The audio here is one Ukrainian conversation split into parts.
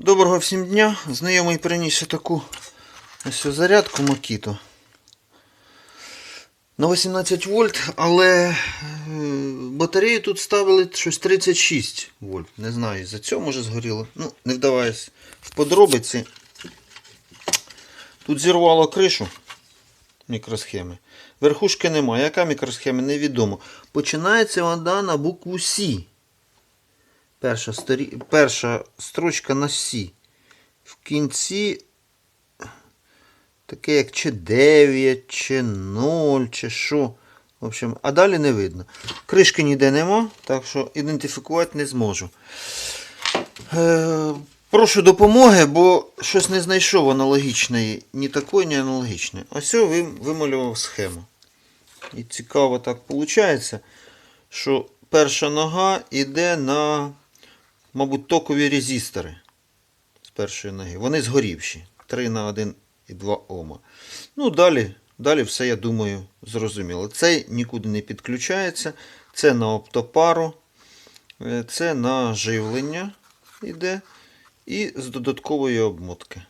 Доброго всім дня. Знайомий приніс таку ось зарядку Макіто. На 18 вольт, але е, батарею тут ставили щось 36 вольт. Не знаю, за цього може згоріло. Ну, не вдаваюсь в подробиці. Тут зірвало кришу мікросхеми. Верхушки немає. Яка мікросхема? Невідомо. Починається вона на букву С. Перша, сторі... Перша строчка на Сі. В кінці таке як чи 9, чи 0, чи що. В общем, а далі не видно. Кришки ніде нема, так що ідентифікувати не зможу. Е, прошу допомоги, бо щось не знайшов аналогічної. Ні такої, ні аналогічної. Ось я вим- вималював схему. І цікаво так виходить, що перша нога йде на мабуть, токові резистори з першої ноги. Вони згорівші. 3 на 1 і 2 Ома. Ну, далі, далі все, я думаю, зрозуміло. Цей нікуди не підключається. Це на оптопару, е, це на живлення йде. І з додаткової обмотки.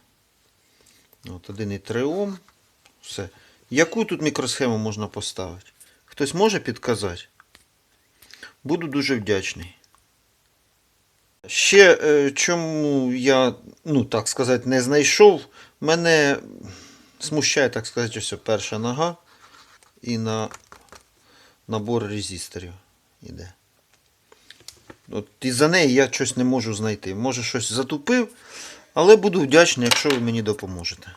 От 1,3 Ом. Все. Яку тут мікросхему можна поставити? Хтось може підказати? Буду дуже вдячний. Ще е, чому я, ну так сказати, не знайшов, мене смущає, так сказати, ось перша нога і на набор резисторів іде. От і за неї я щось не можу знайти. Може щось затупив, але буду вдячний, якщо ви мені допоможете.